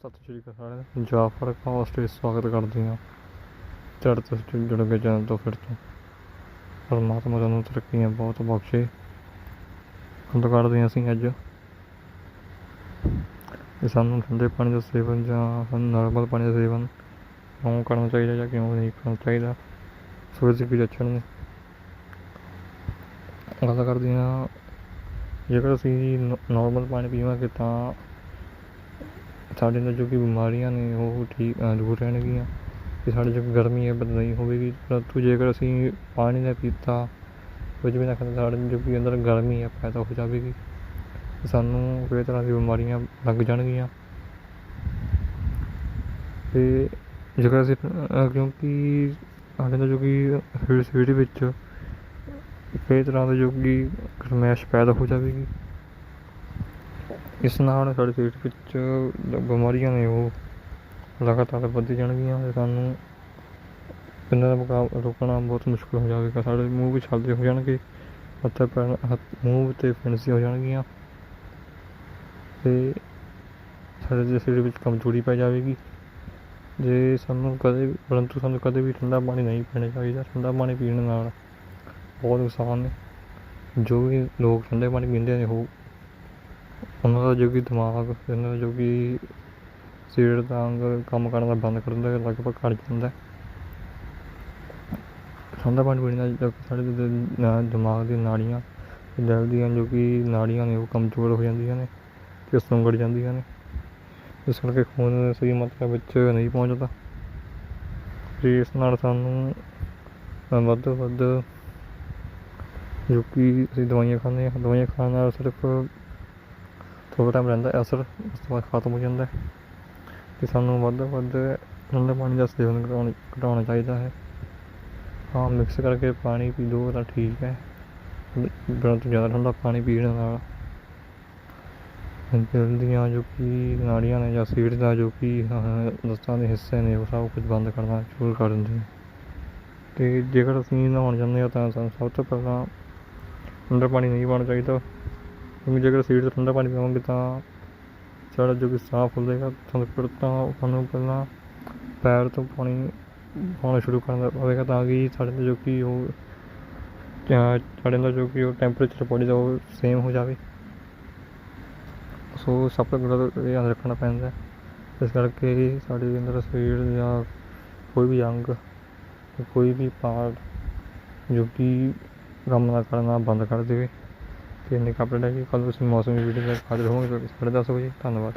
ਸਤਿ ਸ਼੍ਰੀ ਅਕਾਲ ਸਾਰਿਆਂ ਨੂੰ। ਜਾਫਰ ਕਾਸਟ ਵਿੱਚ ਸਵਾਗਤ ਕਰਦੇ ਹਾਂ। ਚੜ੍ਹ ਤੁਸੀਂ ਜੁੜ ਗਏ ਚੈਨਲ ਤੋਂ ਫਿਰ ਤੋਂ। ਪਰਮਾਤਮਾ ਤੁਹਾਨੂੰ ਤਰੱਕੀਆਂ ਬਹੁਤ ਬਖਸ਼ੇ। ਹੁਣ ਤਾਂ ਕਰਦੇ ਹਾਂ ਅਸੀਂ ਅੱਜ। ਕਿ ਸਾਨੂੰ ਠੰਡੇ ਪਾਣੀ ਦਾ ਸੇਵਨ ਜਾਂ ਸਾਨੂੰ ਨਾਰਮਲ ਪਾਣੀ ਦਾ ਸੇਵਨ ਕਿਉਂ ਕਰਨਾ ਚਾਹੀਦਾ ਜਾਂ ਕਿਉਂ ਨਹੀਂ ਕਰਨਾ ਚਾਹੀਦਾ? ਸੂਰਜ ਵੀ ਲੱਛਣ ਨੇ ਗੱਲ ਕਰਦੇ ਹਾਂ। ਜੇਕਰ ਅਸੀਂ ਨਾਰਮਲ ਪਾਣੀ ਪੀਵਾਂਗੇ ਤਾਂ ਸਾਡੇ ਨਾਲ ਜੋ ਕਿ ਬਿਮਾਰੀਆਂ ਨੇ, ਉਹ ਠੀਕ ਦੂਰ ਰਹਿਣਗੀਆਂ। ਅਤੇ ਸਾਡੇ ਜੋ ਗਰਮੀ ਹੈ, ਬਦ ਨਹੀਂ ਹੋਵੇਗੀ। ਪਰੰਤੂ ਜੇਕਰ ਅਸੀਂ ਪਾਣੀ ਦਾ ਪੀਤਾ ਕੁਝ ਵੀ ਨਾ ਖਾਂਦੇ ਸਾਡੇ ਜੋ ਕਿ ਅੰਦਰ ਗਰਮੀ ਹੈ, ਪੈਦਾ ਹੋ ਜਾਵੇਗੀ। ਸਾਨੂੰ ਕਈ ਤਰ੍ਹਾਂ ਦੀਆਂ ਬਿਮਾਰੀਆਂ ਲੱਗ ਜਾਣਗੀਆਂ। ਅਤੇ ਜੇਕਰ ਅਸੀਂ ਕਿਉਂਕਿ ਸਾਡੇ ਅੰਦਰ ਜੋ ਕਿ ਹੀਟ ਵਿੱਚ ਕਈ ਤਰ੍ਹਾਂ ਦੇ ਜੋ ਕਿ ਗਰਮੈਸ਼ ਪੈਦਾ ਹੋ ਜਾਵੇਗੀ। ਇਸ ਨਾਲ ਸਾਡੇ ਸਰੀਰ ਵਿੱਚ ਬਿਮਾਰੀਆਂ ਨੇ ਉਹ ਲਗਾਤਾਰ ਵੱਧ ਜਾਣਗੀਆਂ ਅਤੇ ਸਾਨੂੰ ਇਹਨਾਂ ਦਾ ਮੁਕਾਬਲਾ ਰੋਕਣਾ ਬਹੁਤ ਮੁਸ਼ਕਲ ਹੋ ਜਾਵੇਗਾ। ਸਾਡੇ ਮੂੰਹ ਵਿੱਚ ਹਲਦੇ ਹੋ ਜਾਣਗੇ, ਹੱਥ ਪੈਰ ਮੂੰਹ ਤੇ ਫਿਣਸੀ ਹੋ ਜਾਣਗੀਆਂ ਤੇ ਸਾਡੇ ਸਰੀਰ ਵਿੱਚ ਕਮਜ਼ੋਰੀ ਪੈ ਜਾਵੇਗੀ। ਜੇ ਸਾਨੂੰ ਕਦੇ ਵੀ, ਪਰੰਤੂ ਸਾਨੂੰ ਕਦੇ ਵੀ ਠੰਡਾ ਪਾਣੀ ਨਹੀਂ ਪੀਣਾ ਚਾਹੀਦਾ, ਠੰਡਾ ਪਾਣੀ ਪੀਣ ਨਾਲ ਬਹੁਤ ਨੁਕਸਾਨ ਨੇ। ਜੋ ਵੀ ਲੋਕ ਠੰਡੇ ਪਾਣੀ ਪੀਂਦੇ ਨੇ, ਉਹ ਉਹਨਾਂ ਦਾ ਜੋ ਕਿ ਦਿਮਾਗ, ਇਹਨਾਂ ਦਾ ਜੋ ਕਿ ਸਰੀਰ ਦਾ ਅੰਗ, ਕੰਮ ਕਰਨਾ ਬੰਦ ਕਰ ਦਿੰਦਾ, ਲਗਭਗ ਘੱਟ ਜਾਂਦਾ ਠੰਡਾ ਪਾਣੀ ਪੀਣ ਨਾਲ ਜੋ ਸਾਡੇ ਦਿਮਾਗ ਦੀਆਂ ਨਾੜੀਆਂ ਤੇ ਦਿਲ ਦੀਆਂ ਜੋ ਕਿ ਨਾੜੀਆਂ ਨੇ, ਉਹ ਕਮਜ਼ੋਰ ਹੋ ਜਾਂਦੀਆਂ ਨੇ ਤੇ ਸੁੰਗੜ ਜਾਂਦੀਆਂ ਨੇ। ਇਸ ਕਰਕੇ ਖੂਨ ਸਹੀ ਮਾਤਰਾ ਵਿੱਚ ਨਹੀਂ ਪਹੁੰਚਦਾ। ਤੇ ਇਸ ਨਾਲ ਸਾਨੂੰ ਵੱਧ ਤੋਂ ਵੱਧ ਜੋ ਕਿ ਅਸੀਂ ਦਵਾਈਆਂ ਖਾਂਦੇ ਹਾਂ। ਦਵਾਈਆਂ ਖਾਣ ਨਾਲ ਸਿਰਫ ਥੋੜ੍ਹਾ ਟਾਈਮ ਰਹਿੰਦਾ ਹੈ, ਅਸਰ ਉਸ ਤੋਂ ਬਾਅਦ ਖਤਮ ਹੋ ਜਾਂਦਾ ਹੈ। ਤੇ ਸਾਨੂੰ ਵੱਧ ਤੋਂ ਵੱਧ ਠੰਡੇ ਪਾਣੀ ਦਾ ਸੇਵਨ ਘਟਾਉਣਾ ਘਟਾਉਣਾ ਚਾਹੀਦਾ ਹੈ। ਹਾਂ ਮਿਕਸ ਕਰਕੇ ਪਾਣੀ ਪੀ ਲਓ ਤਾਂ ਠੀਕ ਹੈ। ਪਰੰਤੂ ਜ਼ਿਆਦਾ ਠੰਡਾ ਪਾਣੀ ਪੀਣ ਨਾਲ ਦਿਲ ਦੀਆਂ ਜੋ ਕਿ ਨਾੜੀਆਂ ਨੇ ਜਾਂ ਸੀਟ ਦਾ ਜੋ ਕਿ ਦਸਤਾਂ ਦੇ ਹਿੱਸੇ ਨੇ, ਉਹ ਸਭ ਕੁਝ ਬੰਦ ਕਰਨਾ ਸ਼ੁਰੂ ਕਰ ਦਿੰਦੇ ਨੇ। ਤੇ ਜੇਕਰ ਅਸੀਂ ਨਹਾਉਣ ਜਾਂਦੇ ਹਾਂ ਤਾਂ ਸਾਨੂੰ ਸਭ ਤੋਂ ਪਹਿਲਾਂ ਠੰਡਾ ਪਾਣੀ ਨਹੀਂ ਪਾਉਣਾ ਚਾਹੀਦਾ। ਕਿਉਂਕਿ ਜੇਕਰ ਸਰੀਰ ਤੋਂ ਠੰਡਾ ਪਾਣੀ ਪੀਵਾਂਗੇ ਤਾਂ ਸਾਡਾ ਜੋ ਕਿ ਸਾਫ਼ ਫੁੱਲੇਗਾ ਤੁਹਾਨੂੰ ਫਿਰ ਤਾਂ ਸਾਨੂੰ ਪਹਿਲਾਂ ਪੈਰ ਤੋਂ ਪਾਣੀ ਪਾਉਣਾ ਸ਼ੁਰੂ ਕਰਨਾ ਪਵੇਗਾ ਤਾਂ ਕਿ ਸਾਡੇ ਅੰਦਰ ਜੋ ਕਿ ਉਹ ਸਾਡੇ ਅੰਦਰ ਜੋ ਕਿ ਉਹ ਟੈਂਪਰੇਚਰ ਬੋਡੀ ਦਾ ਉਹ ਸੇਮ ਹੋ ਜਾਵੇ। ਸੋ ਸਭ ਤੋਂ ਪਹਿਲਾਂ ਤਾਂ ਯਾਦ ਰੱਖਣਾ ਪੈਂਦਾ ਇਸ ਕਰਕੇ ਸਾਡੇ ਅੰਦਰ ਸਰੀਰ ਜਾਂ ਕੋਈ ਵੀ ਅੰਗ ਕੋਈ ਵੀ ਪਾਰਟ ਜੋ ਕਿ ਕੰਮ ਨਾ ਕਰਨਾ ਬੰਦ ਕਰ ਦੇਵੇ। ਤੇ ਇੰਨੇ ਕੱਪੜੇ ਲੈ ਕੇ ਕੱਲ੍ਹ ਤੁਸੀਂ ਮੌਸਮੀ ਵੀਡੀਓ ਦੇ ਹਾਜ਼ਰ ਹੋਵਾਂਗੇ ਸਾਡੇ 10 ਵਜੇ। ਧੰਨਵਾਦ।